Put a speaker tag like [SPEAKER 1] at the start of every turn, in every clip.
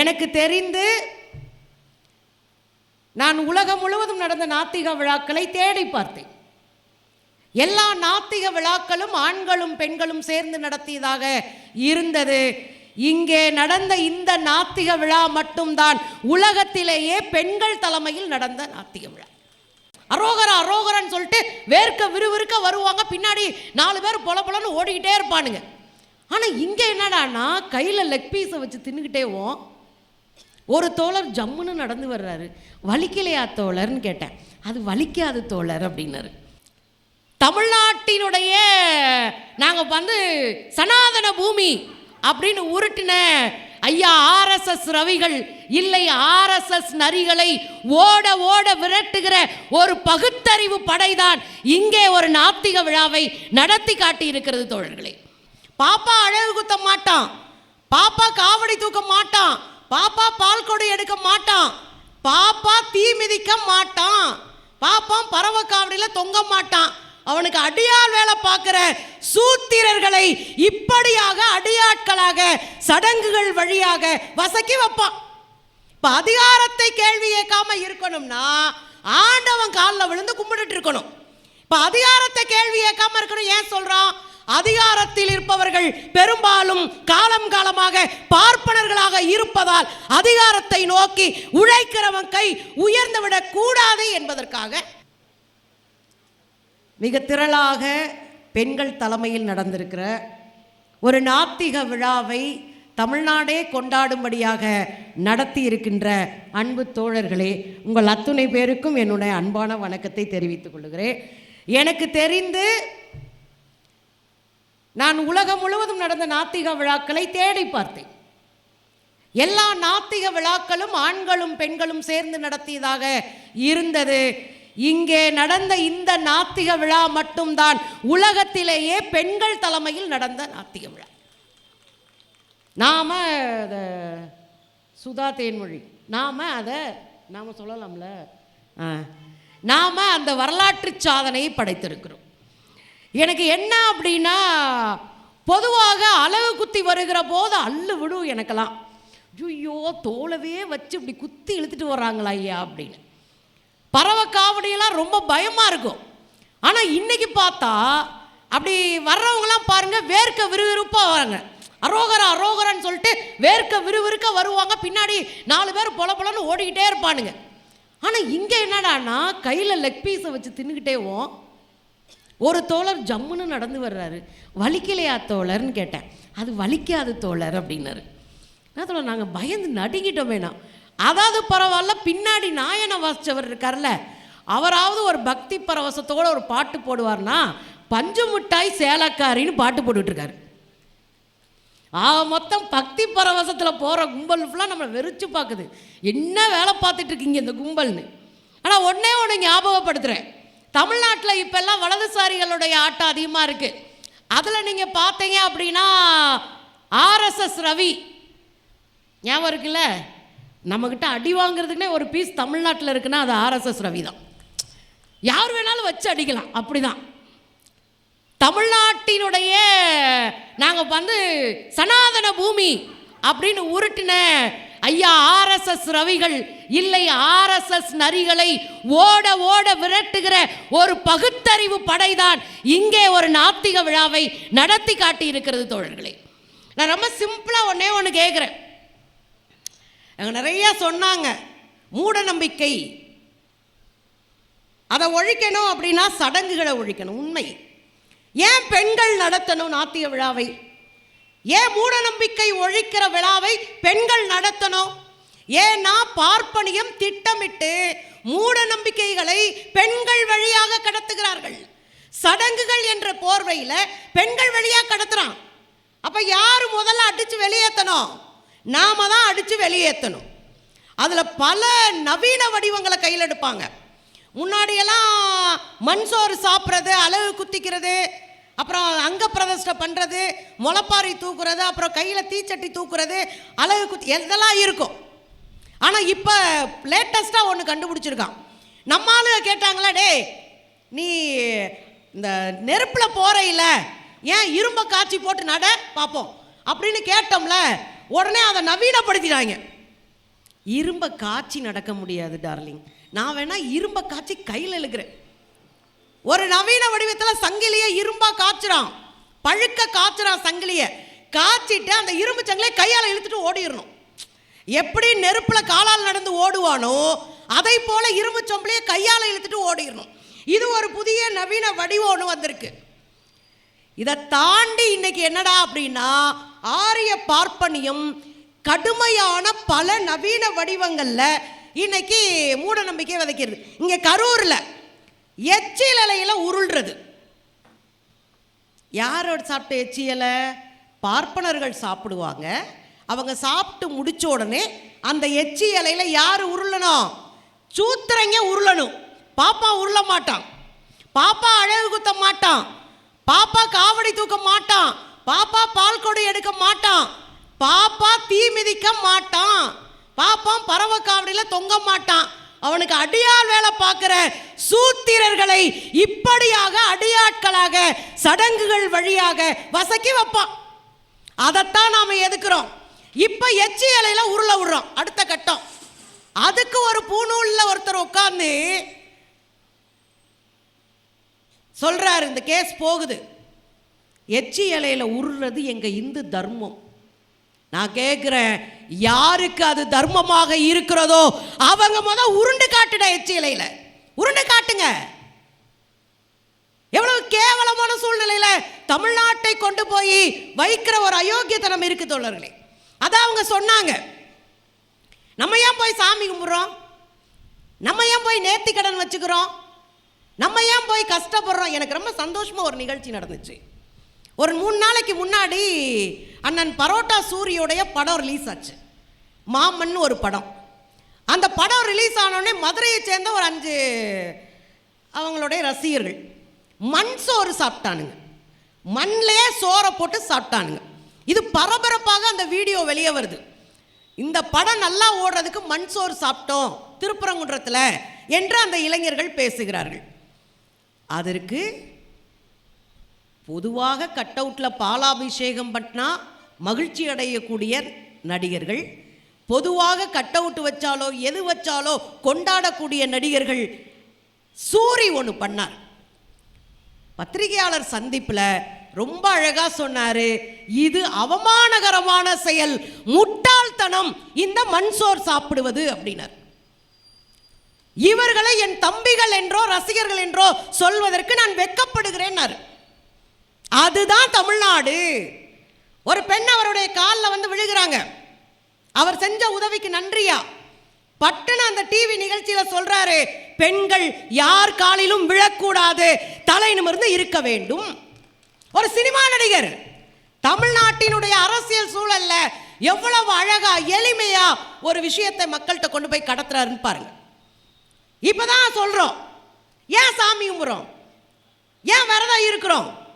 [SPEAKER 1] எனக்கு தெரிந்து நான் உலகம் முழுவதும் நடந்த நாத்திக விழாக்களை தேடி பார்த்தேன். எல்லா நாத்திக விழாக்களும் ஆண்களும் பெண்களும் சேர்ந்து நடத்தியதாக இருந்தது. இங்கே நடந்த இந்த நாத்திக விழா மட்டும்தான் உலகத்திலேயே பெண்கள் தலைமையில் நடந்த நாத்திக விழா. அரோகரா அரோகரான்னு சொல்லிட்டு வேர்க்க விறுவிறுக்க வருவாங்க. பின்னாடி நாலு பேர் பொல பொலன்னு ஓடிக்கிட்டே இருப்பானுங்க. ஆனால் இங்கே என்னடானா கையில் லெக் பீஸை வச்சு தின்னுக்கிட்டேவோம் ஒரு தோழர் ஜம்முன்னு நடந்து வர்றாரு. வலிக்கலையா தோழர்னு கேட்டேன். அது வலிக்காது தோழர் அப்படின்னாரு. தமிழ்நாட்டினுடைய நாங்கள் வந்து சனாதன பூமி அப்படின்னு உருட்டின ஐயா ஆர்எஸ்எஸ் ரவிகள் இல்லை ஆர்எஸ்எஸ் நரிகளை ஓட ஓட விரட்டுகிற ஒரு பகுத்தறிவு படைதான் இங்கே ஒரு நாத்திக விழாவை நடத்தி காட்டி இருக்கிறது தோழர்களே. பாப்பா அழகு குத்த மாட்டான். பாப்பா காவடி தூக்க மாட்டான். பாப்பா பால் கொடை எடுக்க மாட்டான். பாப்பா தீ மிதிக்க மாட்டான். பாப்பான் பறவை காவடியில் தொங்க மாட்டான். அவனுக்கு அடியால் வேலை பார்க்கிற சூத்திரர்களை இப்படியாக அடியாட்களாக சடங்குகள் வழியாக வசக்கி வைப்பான். இப்போ அதிகாரத்தை கேள்வி கேட்காம இருக்கணும்னா ஆண்டவன் காலில் விழுந்து கும்பிட்டுட்டு இருக்கணும். இப்போ அதிகாரத்தை கேள்வி கேட்காம இருக்கணும் ஏன் சொல்கிறான் அதிகாரத்தில் இருப்பவர்கள் பெரும்பாலும் காலம் காலமாக பார்ப்பனர்களாக இருப்பதால் அதிகாரத்தை நோக்கி உழைக்கிறவன் கை உயர்ந்துவிடக் கூடாது என்பதற்காக மிக திரளாக பெண்கள் தலைமையில் நடந்திருக்கிற ஒரு நாத்திக விழாவை தமிழ்நாடே கொண்டாடும்படியாக நடத்தி இருக்கின்ற அன்பு தோழர்களே உங்கள் அத்துணை பேருக்கும் என்னுடைய அன்பான வணக்கத்தை தெரிவித்துக் கொள்கிறேன். எனக்கு தெரிந்து நான் உலகம் முழுவதும் நடந்த நாத்திக விழாக்களை தேடி பார்த்தேன். எல்லா நாத்திக விழாக்களும் ஆண்களும் பெண்களும் சேர்ந்து நடத்தியதாக இருந்தது. இங்கே நடந்த இந்த நாத்திக விழா மட்டும்தான் உலகத்திலேயே பெண்கள் தலைமையில் நடந்த நாத்திக விழா. நாம் அதை சுதா தேன்மொழி நாம் அதை நாம் சொல்லலாம்ல? ஆ. அந்த வரலாற்று சாதனையை படைத்திருக்கிறோம். எனக்கு என்ன அப்படின்னா பொதுவாக அழகு குத்தி வருகிற போது அள்ளு விடும் எனக்கெல்லாம். ஐயோ தோலவே வச்சு இப்படி குத்தி இழுத்துட்டு வர்றாங்களா ஐயா அப்படின்னு. பறவை காவடியெல்லாம் ரொம்ப பயமாக இருக்கும். ஆனால் இன்றைக்கி பார்த்தா அப்படி வர்றவங்களாம் பாருங்கள் வேர்க்க விறுவிறுப்பாக வராங்க. அரோகரா அரோகரான்னு சொல்லிட்டு வேர்க்க விறுவிறுக்க வருவாங்க. பின்னாடி நாலு பேர் பொல பொலன்னு ஓடிக்கிட்டே இருப்பானுங்க. ஆனால் இங்கே என்னடான்னா கையில் லெக் பீஸை வச்சு தின்னுக்கிட்டேவோம் ஒரு தோழர் ஜம்முன்னு நடந்து வர்றாரு. வலிக்கலையா தோழர்னு கேட்டேன். அது வலிக்காது தோழர் அப்படின்னாரு. என்ன தோழர் நாங்கள் பயந்து நடுங்கிட்டோம் வேணாம் அதாவது பரவாயில்ல பின்னாடி நாயனை வாசிச்சவர் இருக்கார்ல. அவராவது ஒரு பக்தி பரவசத்தோடு ஒரு பாட்டு போடுவார்னா பஞ்சு மிட்டாய் சேலக்காரின்னு பாட்டு போட்டுட்ருக்காரு. ஆ மொத்தம் பக்தி பரவசத்தில் போகிற கும்பல் ஃபுல்லாக நம்மளை வெறிச்சு பார்க்குது என்ன வேலை பார்த்துட்ருக்கீங்க இந்த கும்பல்னு. ஆனால் ஒன்றே ஒன்று ஞாபகப்படுத்துகிறேன் தமிழ்நாட்டில் இப்போல்லாம் வலதுசாரிகளுடைய ஆட்டம் அதிகமாக இருக்குது அதில் நீங்கள் பார்த்தீங்க அப்படின்னா ஆர்எஸ்எஸ் ரவி. ஞாபகம் இருக்குல்ல? நம்மக்கிட்ட அடி வாங்குறதுக்குனே ஒரு பீஸ் தமிழ்நாட்டில் இருக்குன்னா அது ஆர்எஸ்எஸ் ரவி தான். யார் வேணாலும் வச்சு அடிக்கலாம் அப்படிதான். தமிழ்நாட்டினுடைய நாங்கள் வந்து சனாதன பூமி அப்படின்னு உருட்டின ஐயா ஆர்எஸ்எஸ் ரவிகள் இல்லை ஆர்எஸ்எஸ் நரிகளை ஓட ஓட விரட்டுகிற ஒரு பகுத்தறிவு படைதான் இங்கே ஒரு நாத்திக விழாவை நடத்தி காட்டி இருக்கிறது தோழர்களே. நான் ரொம்ப சிம்பிளாக ஒன்றே ஒன்று கேட்குறேன் அங்கே நிறைய சொன்னாங்க. மூட நம்பிக்கை அதை ஒழிக்கணும் அப்படின்னா சடங்குகளை ஒழிக்கணும் உண்மை. ஏன் பெண்கள் நடத்தணும் நாத்திய விழாவை? ஏன் மூட நம்பிக்கை ஒழிக்கிற விழாவை பெண்கள் நடத்தணும்? ஏன்னா பார்ப்பனியம் திட்டமிட்டு மூட நம்பிக்கைகளை பெண்கள் வழியாக கடத்துகிறார்கள்? சடங்குகள் என்ற போர்வையில் பெண்கள் வழியாக கடத்துறான். அப்போ யார் முதல்ல அடித்து வெளியேற்றணும் நாம தான் அடித்து வெளியேற்றணும் அதில் பல நவீன வடிவங்களை கையில் எடுப்பாங்க. முன்னாடியெல்லாம் மண் சோறு சாப்பிட்றது அழகு குத்திக்கிறது அப்புறம் அங்க பிரதிஷ்டை பண்ணுறது முளப்பாரி தூக்குறது அப்புறம் கையில் தீச்சட்டி தூக்குறது அழகு குத்தி இதெல்லாம் இருக்கும். ஆனால் இப்போ லேட்டஸ்ட்டாக ஒன்று கண்டுபிடிச்சிருக்கான். நம்ம ஆளுங்க கேட்டாங்களா டேய் நீ இந்த நெருப்பில் போறையில ஏன் இரும்பை காய்ச்சி போட்டு நட? பார்ப்போம் அப்படின்னு கேட்டோம்ல உடனே அதை நவீனப்படுத்திட்டாங்க. இரும்ப காய்ச்சி நடக்க முடியாது டார்லிங் நான் வேணால் இரும்ப காய்ச்சி கையில் இழுக்கிறேன். ஒரு நவீன வடிவத்தில் சங்கிலியை இரும்பா காய்ச்சிறான். பழுக்க காய்ச்சுறான் சங்கிலியை. காய்ச்சிட்டு அந்த இரும்பு சங்கிலியை கையால் இழுத்துட்டு ஓடிடணும். எப்படி நெருப்பில் காலால் நடந்து ஓடுவானோ அதை போல இரும்பு சம்பளையை கையால் இழுத்துட்டு ஓடிடணும். இது ஒரு புதிய நவீன வடிவம் ஒன்று வந்திருக்கு. இதை தாண்டி இன்னைக்கு என்னடா அப்படின்னா ஆரிய பார்ப்பனியம் கடுமையான பல நவீன வடிவங்களில் இன்னைக்கு மூட நம்பிக்கை விதைக்கிறது. இங்கே கரூரில் எச்சில் அலையில் உருள்றது. யாரோட சாப்பிட்ட எச்சி இலை பார்ப்பனர்கள் சாப்பிடுவாங்க. அவங்க சாப்பிட்டு முடிச்ச உடனே அந்த எச்சி இலையில யார் உருளணும்? சூத்திரங்க உருளணும். பாப்பா உருள மாட்டான். பாப்பா அழகு குத்த மாட்டான். பாப்பா காவடி தூக்க மாட்டான். பாப்பா பால் கொடை எடுக்க மாட்டான். பாப்பா தீ மிதிக்க மாட்டான். பாப்பா பறவை காவடியில் தொங்க மாட்டான். அவனுக்கு அடியால் வேலை பார்க்கிற சூத்திரர்களை இப்படியாக அடியாட்களாக சடங்குகள் வழியாக வசக்கி வைப்பான். அதைத்தான் நாம் எதுக்குறோம்? இப்போ எச்சி இலையில உருள விடுறோம் அடுத்த கட்டம். அதுக்கு ஒரு பூநூலில் ஒருத்தர் உட்கார்ந்து சொல்றாரு இந்த கேஸ் போகுது. எச்சி இலையில உருள்றது எங்கள் இந்து தர்மம். நான் கேட்குறேன் யாருக்கு அது தர்மமாக இருக்கிறதோ அவங்க முத உருண்டு காட்டுட எச்சிலையில். உருண்டு காட்டுங்க. எவ்வளவு கேவலமான சூழ்நிலையில் தமிழ்நாட்டை கொண்டு போய் வைக்கிற ஒரு அயோக்கியத்தனம் இருக்கு தோழர்களே. அதான் அவங்க சொன்னாங்க. நம்ம ஏன் போய் சாமி கும்பிட்றோம்? நம்ம ஏன் போய் நேர்த்தி கடன் வச்சுக்கிறோம்? நம்ம ஏன் போய் கஷ்டப்படுறோம்? எனக்கு ரொம்ப சந்தோஷமாக ஒரு நிகழ்ச்சி நடந்துச்சு. ஒரு மூணு நாளைக்கு முன்னாடி அண்ணன் பரோட்டா சூரியோடைய படம் ரிலீஸ் ஆச்சு. மாமன்னு ஒரு படம். அந்த படம் ரிலீஸ் ஆனோடனே மதுரையை சேர்ந்த ஒரு அஞ்சு அவங்களுடைய ரசிகர்கள். மண் சோறு சாப்பிட்டானுங்க. மண்ணிலே சோறை போட்டு சாப்பிட்டானுங்க. இது பரபரப்பாக அந்த வீடியோ வெளியே வருது. இந்த படம் நல்லா ஓடுறதுக்கு மண் சோறு சாப்பிட்டோம் திருப்பரங்குன்றத்தில் என்று அந்த இளைஞர்கள் பேசுகிறார்கள். அதற்கு பொதுவாக கட் அவுட்டில் பாலாபிஷேகம் பண்ணா மகிழ்ச்சி அடையக்கூடிய நடிகர்கள். பொதுவாக கட் அவுட் வச்சாலோ எது வச்சாலோ கொண்டாடக்கூடிய நடிகர்கள் சூரி ஒன்று பண்ணார். பத்திரிகையாளர் சந்திப்பில் ரொம்ப அழகாக சொன்னார் இது அவமானகரமான செயல் முட்டாள்தனம் இந்த மண்சோர் சாப்பிடுவது அப்படின்னார். இவர்களை என் தம்பிகள் என்றோ ரசிகர்கள் என்றோ சொல்வதற்கு நான் வெட்கப்படுகிறேன்னாரு அதுதான் தமிழ்நாடு. ஒரு பெண் அவருடைய காலில் வந்து விழுகிறாங்க. அவர் செஞ்ச உதவிக்கு நன்றியா? பட்டுன்னு அந்த டிவி நிகழ்ச்சியில் சொல்றாரு பெண்கள் யார் காலிலும் விழக்கூடாது தலை நிமிர்ந்து இருக்க வேண்டும். ஒரு சினிமா நடிகர் தமிழ்நாட்டினுடைய அரசியல் சூழல்ல எவ்வளவு அழகா எளிமையா ஒரு விஷயத்தை மக்கள்கிட்ட கொண்டு போய் கடத்துறாருன்னு பாருங்க. இப்பதான் சொல்றோம் ஏன் சாமி கும்புறோம்? ஏன் விரதம் இருக்கிறோம்?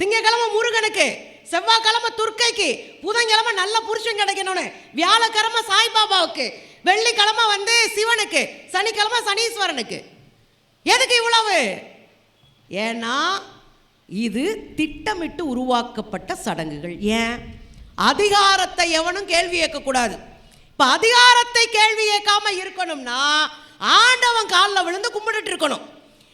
[SPEAKER 1] திங்கக்கிழமை முருகனுக்கு செவ்வாய்க்கிழமை துர்க்கைக்கு புதன்கிழமை நல்ல புருஷன் கிடைக்கணும்னு வியாழக்கிழமை சாய்பாபாவுக்கு வெள்ளிக்கிழமை வந்து சிவனுக்கு சனிக்கிழமை சனீஸ்வரனுக்கு. எதுக்கு இவ்வளவு? ஏன்னா இது திட்டமிட்டு உருவாக்கப்பட்ட சடங்குகள். ஏன்? அதிகாரத்தை எவனும் கேள்வி கேட்கக்கூடாது இப்போ அதிகாரத்தை கேள்வி கேட்காம இருக்கணும்னா ஆண்டவன் காலில் விழுந்து கும்பிட்டுட்டு இருக்கணும்.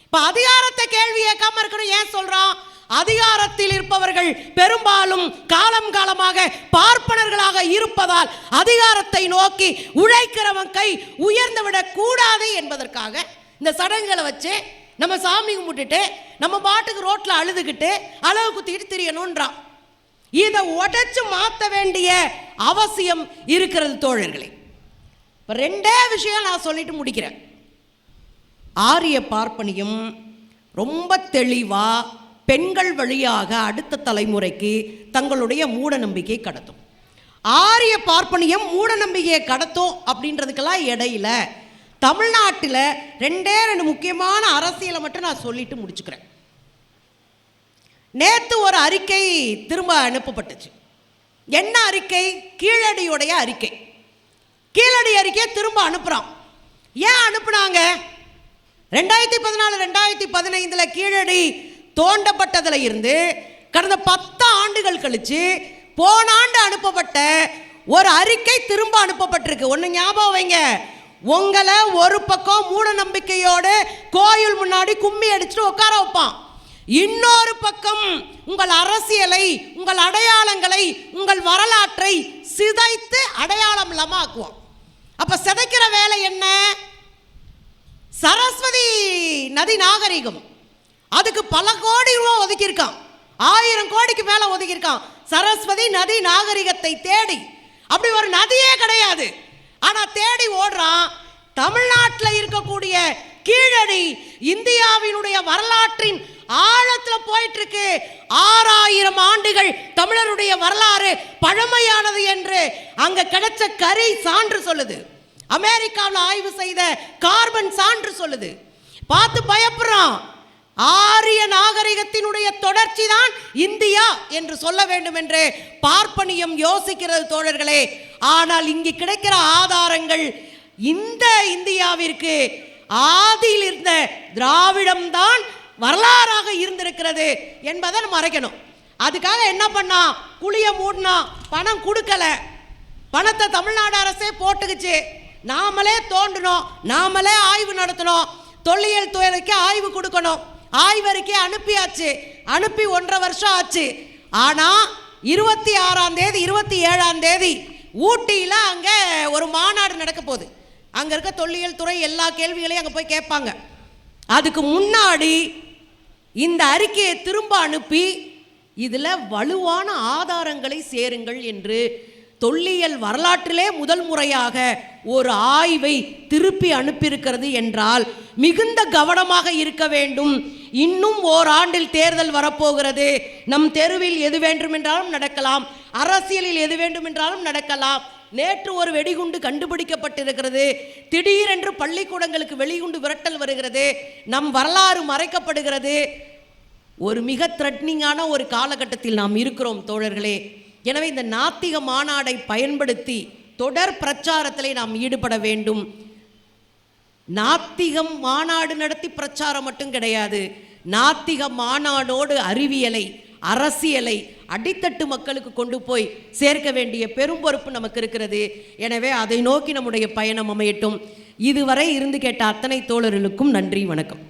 [SPEAKER 1] இப்போ அதிகாரத்தை கேள்வி கேட்காம இருக்கணும் ஏன் சொல்கிறான் அதிகாரத்தில் இருப்பவர்கள் பெரும்பாலும் காலம் காலமாக பார்ப்பனர்களாக இருப்பதால் அதிகாரத்தை நோக்கி உழைக்கிறவன் கை உயர்ந்து விடக்கூடாது என்பதற்காக இந்த சடங்குகளை வச்சு நம்ம சாமி கும்பிட்டுட்டு நம்ம பாட்டுக்கு ரோட்ல அழுதுகிட்டு அளவு குத்திக்கிட்டு திரியணுன்றான். இதை உடைச்சு மாற்ற வேண்டிய அவசியம் இருக்கிறது தோழர்களே. இப்போ ரெண்டே விஷயம் நான் சொல்லிட்டு முடிக்கிறேன். ஆரிய பார்ப்பனியும் ரொம்ப தெளிவா பெண்கள் வழியாக அடுத்த தலைமுறைக்கு தங்களுடைய மூட நம்பிக்கை கடத்தும். ஆரிய பார்ப்பனியம் மூட நம்பிக்கையை கடத்தும் அப்படின்றதுக்கெல்லாம் இடையில தமிழ்நாட்டில் ரெண்டே ரெண்டு முக்கியமான அரசியலை மட்டும் நான் சொல்லிட்டு முடிச்சுக்கிறேன். நேற்று ஒரு அறிக்கை திரும்ப அனுப்பப்பட்டுச்சு. என்ன அறிக்கை? கீழடியுடைய அறிக்கை. கீழடி அறிக்கையை திரும்ப அனுப்புகிறான் ஏன் அனுப்புனாங்க? ரெண்டாயிரத்தி பதினாலு ரெண்டாயிரத்தி பதினைந்தில் கீழடி தோண்டப்பட்டதில் இருந்து கடந்த பத்து ஆண்டுகள் கழித்து போன ஆண்டு அனுப்பப்பட்ட ஒரு அறிக்கை திரும்ப அனுப்பப்பட்டிருக்கு. ஒன்று ஞாபகம் வைங்க. உங்களை ஒரு பக்கம் மூட நம்பிக்கையோடு கோயில் முன்னாடி கும்மி அடிச்சுட்டு உட்கார வைப்பான். இன்னொரு பக்கம் உங்கள் அரசியலை உங்கள் அடையாளங்களை உங்கள் வரலாற்றை சிதைத்து அடையாளம் இல்லாம அப்போ சிதைக்கிற வேலை என்ன? சரஸ்வதி நதி நாகரிகம். அதுக்கு பல கோடி ரூபா ஒதுக்கியிருக்கான். ஆயிரம் கோடிக்கு மேல ஒதுக்கியிருக்கான். சரஸ்வதி நதி நாகரிகத்தை தேடி. அப்படி ஒரு நதியே கிடையாது. ஆனா தேடி ஓடுறான். தமிழ்நாட்டில் இருக்கக்கூடிய கீழடி இந்தியாவினுடைய வரலாற்றின் ஆழத்துல போயிட்டு இருக்கு ஆறாயிரம் ஆண்டுகள் தமிழருடைய வரலாறு பழமையானது என்று அங்க கிடைச்ச கரை சான்று சொல்லுது. அமெரிக்காவில் ஆய்வு செய்த கார்பன் சான்று சொல்லுது. பார்த்து பயப்படுறான். ஆரிய நாகரிகத்தினுடைய தொடர்ச்சி தான் இந்தியா என்று சொல்ல வேண்டும் என்று பார்ப்பனியம் யோசிக்கிறது தோழர்களே. ஆனால் இங்கு கிடைக்கிற ஆதாரங்கள் இந்த இந்தியாவிற்கு ஆதியில் இருந்த திராவிடம்தான் வரலாறாக இருந்திருக்கிறது என்பதை நம்ம மறைக்கணும். அதுக்காக என்ன பண்ணா? குழிய மூடினா பணம் கொடுக்கல. பணத்தை தமிழ்நாடு அரசே போட்டுக்குச்சு. நாமளே தோண்டணும் நாமளே ஆய்வு நடத்தணும் தொல்லியல் துறைக்கு ஆய்வு கொடுக்கணும். ஆய்வறிக்கை அனுப்பியாச்சு. அனுப்பி ஒன்றரை வருஷம் ஆச்சு. ஆனால் இருபத்தி ஆறாம் தேதி இருபத்தி ஏழாம் தேதி ஊட்டியில் அங்கே ஒரு மாநாடு நடக்க போகுது. அங்கே இருக்க தொல்லியல் துறை எல்லா கேள்விகளையும் அங்கே போய் கேட்பாங்க. அதுக்கு முன்னாடி இந்த அறிக்கையை திரும்ப அனுப்பி இதில் வலுவான ஆதாரங்களை சேருங்கள் என்று தொல்லியல் வரலாற்றிலே முதல் முறையாக ஒரு ஆய்வை திருப்பி அனுப்பியிருக்கிறது என்றால் மிகுந்த கவனமாக இருக்க வேண்டும். இன்னும் ஓராண்டில் தேர்தல் வரப்போகிறது. நம் தெருவில் எது வேண்டுமென்றாலும் நடக்கலாம். அரசியலில் எது வேண்டுமென்றாலும் நடக்கலாம். நேற்று ஒரு வெடிகுண்டு கண்டுபிடிக்கப்பட்டிருக்கிறது. திடீரென்று பள்ளிக்கூடங்களுக்கு வெடிகுண்டு விரட்டல் வருகிறது. நம் வரலாறு மறைக்கப்படுகிறது. ஒரு மிக த்ரெட்னிங்கான ஒரு காலகட்டத்தில் நாம் இருக்கிறோம் தோழர்களே. எனவே இந்த நாத்திக மாநாடை பயன்படுத்தி தொடர் பிரச்சாரத்திலே நாம் ஈடுபட வேண்டும். நாத்திகம் மாநாடு நடத்தி பிரச்சாரம் மட்டும் கிடையாது. நாத்திக மாநாடோடு அறிவியலை அரசியலை அடித்தட்டு மக்களுக்கு கொண்டு போய் சேர்க்க வேண்டிய பெரும் பொறுப்பு நமக்கு இருக்கிறது. எனவே அதை நோக்கி நம்முடைய பயணம் அமையட்டும். இதுவரை இருந்து கேட்ட அத்தனை தோழர்களுக்கும் நன்றி வணக்கம்.